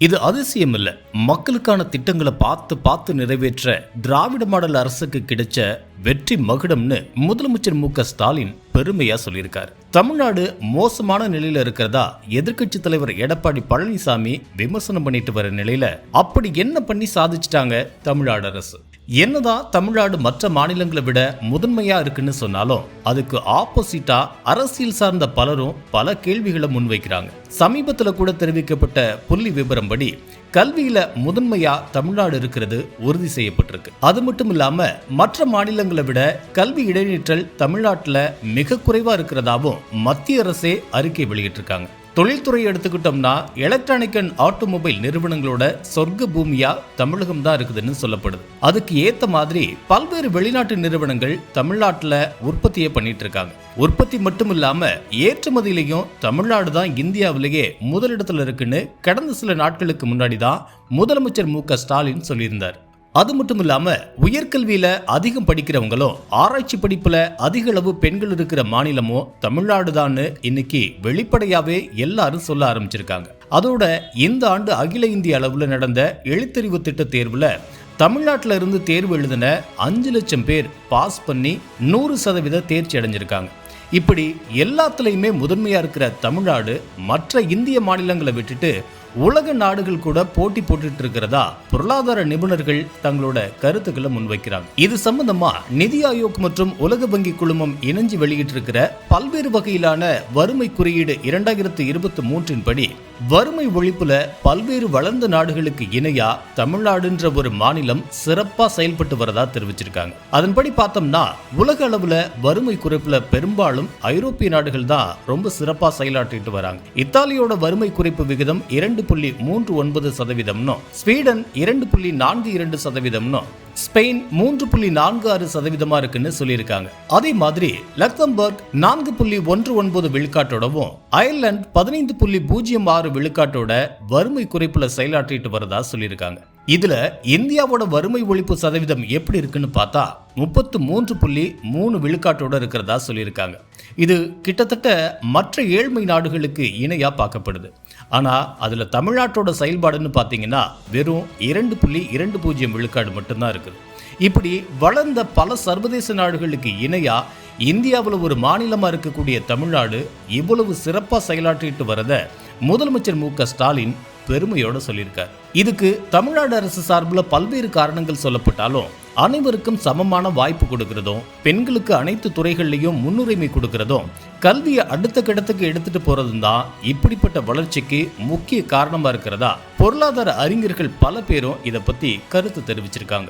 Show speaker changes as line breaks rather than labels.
இது அதிசயம் இல்லை மக்களுக்கான திட்டங்களை பார்த்து பார்த்து நிறைவேற்ற திராவிட மாடல் அரசுக்கு கிடைச்ச வெற்றி மகுடம்னு முதலமைச்சர் மு க ஸ்டாலின் பெருமையா சொல்லியிருக்காரு. தமிழ்நாடு மோசமான நிலையில இருக்கிறதா? எதிர்க்கட்சி தலைவர் எடப்பாடி பழனிசாமி விமர்சனம் பண்ணிட்டு வர நிலையில அப்படி என்ன பண்ணி சாதிச்சிட்டாங்க தமிழ்நாடு அரசு? என்னதான் தமிழ்நாடு மற்ற மாநிலங்களை விட முதன்மையா இருக்குன்னு சொன்னாலும் அதுக்கு ஆப்போசிட்டா அரசியல் சார்ந்த பலரும் பல கேள்விகளை முன்வைக்கிறாங்க. சமீபத்தில் கூட தெரிவிக்கப்பட்ட புள்ளி விவரம் படி கல்வியில முதன்மையா தமிழ்நாடு இருக்கிறது உறுதி செய்யப்பட்டிருக்கு. அது மட்டும் இல்லாம மற்ற மாநிலங்களை விட கல்வி இடைநிற்றல் தமிழ்நாட்டில் மிக குறைவா இருக்கிறதாவும் மத்திய அரசே அறிக்கை வெளியிட்டிருக்காங்க. தொழில்துறை எடுத்துக்கிட்டோம்னா எலக்ட்ரானிக் அண்ட் ஆட்டோமொபைல் நிறுவனங்களோட சொர்க்க பூமியா தமிழகம் தான் இருக்குதுன்னு சொல்லப்படுது. அதுக்கு ஏத்த மாதிரி பல்வேறு வெளிநாட்டு நிறுவனங்கள் தமிழ்நாட்டில் உற்பத்தியை பண்ணிட்டு இருக்காங்க. உற்பத்தி மட்டும் இல்லாம ஏற்றுமதியிலையும் தமிழ்நாடு தான் இந்தியாவிலேயே முதலிடத்துல இருக்குன்னு கடந்த சில நாட்களுக்கு முன்னாடி தான் முதலமைச்சர் மு க ஸ்டாலின் சொல்லியிருந்தார். அது மட்டும் இல்லாமல் உயர்கல்வியில் அதிகம் படிக்கிறவங்களும் ஆராய்ச்சி படிப்பில் அதிக அளவு பெண்கள் இருக்கிற மாநிலமும் தமிழ்நாடு தான் இன்னைக்கு வெளிப்படையாகவே எல்லாரும் சொல்ல ஆரம்பிச்சிருக்காங்க. அதோட இந்த ஆண்டு அகில இந்திய அளவில் நடந்த எழுத்தறிவு திட்ட தேர்வில் தமிழ்நாட்டில் இருந்து தேர்வு எழுதின அஞ்சு லட்சம் பேர் பாஸ் பண்ணி நூறு சதவீத தேர்ச்சி அடைஞ்சிருக்காங்க. இப்படி எல்லாத்துலேயுமே முதன்மையாக இருக்கிற தமிழ்நாடு மற்ற இந்திய மாநிலங்களை விட்டுட்டு உலக நாடுகள் கூட போட்டி போட்டுட்டு இருக்கிறதா பொருளாதார நிபுணர்கள் தங்களோட கருத்துக்களை முன்வைக்கிறாங்க. இது சம்பந்தமா நிதி ஆயோக் மற்றும் உலக வங்கி குழுமம் இணைஞ்சு வெளியிட்டிருக்கிற பல்வேறு வகையிலான வறுமை குறியீடு இரண்டாயிரத்து இருபத்தி மூன்றின் படி வறுமை ஒழிப்புல பல்வேறு வளர்ந்த நாடுகளுக்கு இணையா தமிழ்நாடுன்ற ஒரு மாநிலம் சிறப்பா செயல்பட்டு வரதா தெரிவிச்சிருக்காங்க. அதன்படி பார்த்தோம்னா உலக அளவுல வறுமை குறைப்புல பெரும்பாலும் ஐரோப்பிய நாடுகள் தான் ரொம்ப சிறப்பா செயலாற்றிட்டு வராங்க. இத்தாலியோட வறுமை குறைப்பு விகிதம் இரண்டு புள்ளி மூன்று ஒன்பது சதவீதம்னும் ஸ்வீடன் இரண்டு புள்ளி நான்கு இரண்டு சதவீதம்னும் ஸ்பெயின் மூன்று புள்ளி நான்கு ஆறு சதவீதமா இருக்குன்னு சொல்லியிருக்காங்க. அதே மாதிரி லக்சம்பர்க் நான்கு புள்ளி ஒன்று ஒன்பது விழுக்காட்டோடவும் அயர்லாந்து பதினைந்து புள்ளி பூஜ்ஜியம் ஆறு விழுக்காட்டோட வறுமை குறைப்புல செயலாற்றிட்டு வரதா சொல்லியிருக்காங்க. இதுல இந்தியாவோட வறுமை ஒழிப்பு சதவீதம் எப்படி இருக்குன்னு பார்த்தா முப்பத்து மூன்று புள்ளி மூணு விழுக்காட்டோட இருக்கிறதா சொல்லியிருக்காங்க. இது கிட்டத்தட்ட மற்ற ஏழ்மை நாடுகளுக்கு இணையா பார்க்கப்படுது. ஆனா அதுல தமிழ்நாட்டோட செயல்பாடுன்னு பார்த்தீங்கன்னா வெறும் இரண்டு புள்ளி இரண்டு பூஜ்ஜியம் விழுக்காடு மட்டும்தான் இருக்குது. இப்படி வளர்ந்த பல சர்வதேச நாடுகளுக்கு இணையா இந்தியாவில் ஒரு மாநிலமாக இருக்கக்கூடிய தமிழ்நாடு இவ்வளவு சிறப்பாக செயலாற்றிட்டு வரத முதலமைச்சர் மு க ஸ்டாலின் பெருமையோட சொல்லியிருக்கார். இதுக்கு தமிழ்நாடு அரசு சார்பில் பல்வேறு காரணங்கள் சொல்லப்பட்டாலும் அனைவருக்கும் சமமான வாய்ப்பு கொடுக்கறதும் பெண்களுக்கு அனைத்து துறைகள்லையும் முன்னுரிமை கொடுக்கறதும் கல்வியை அடுத்த கிடத்துக்கு எடுத்துட்டு போறதும் தான் இப்படிப்பட்ட வளர்ச்சிக்கு முக்கிய காரணமா இருக்கிறதா? பொருளாதார அறிஞர்கள் பல பேரும் இதை பத்தி கருத்து தெரிவிச்சிருக்காங்க.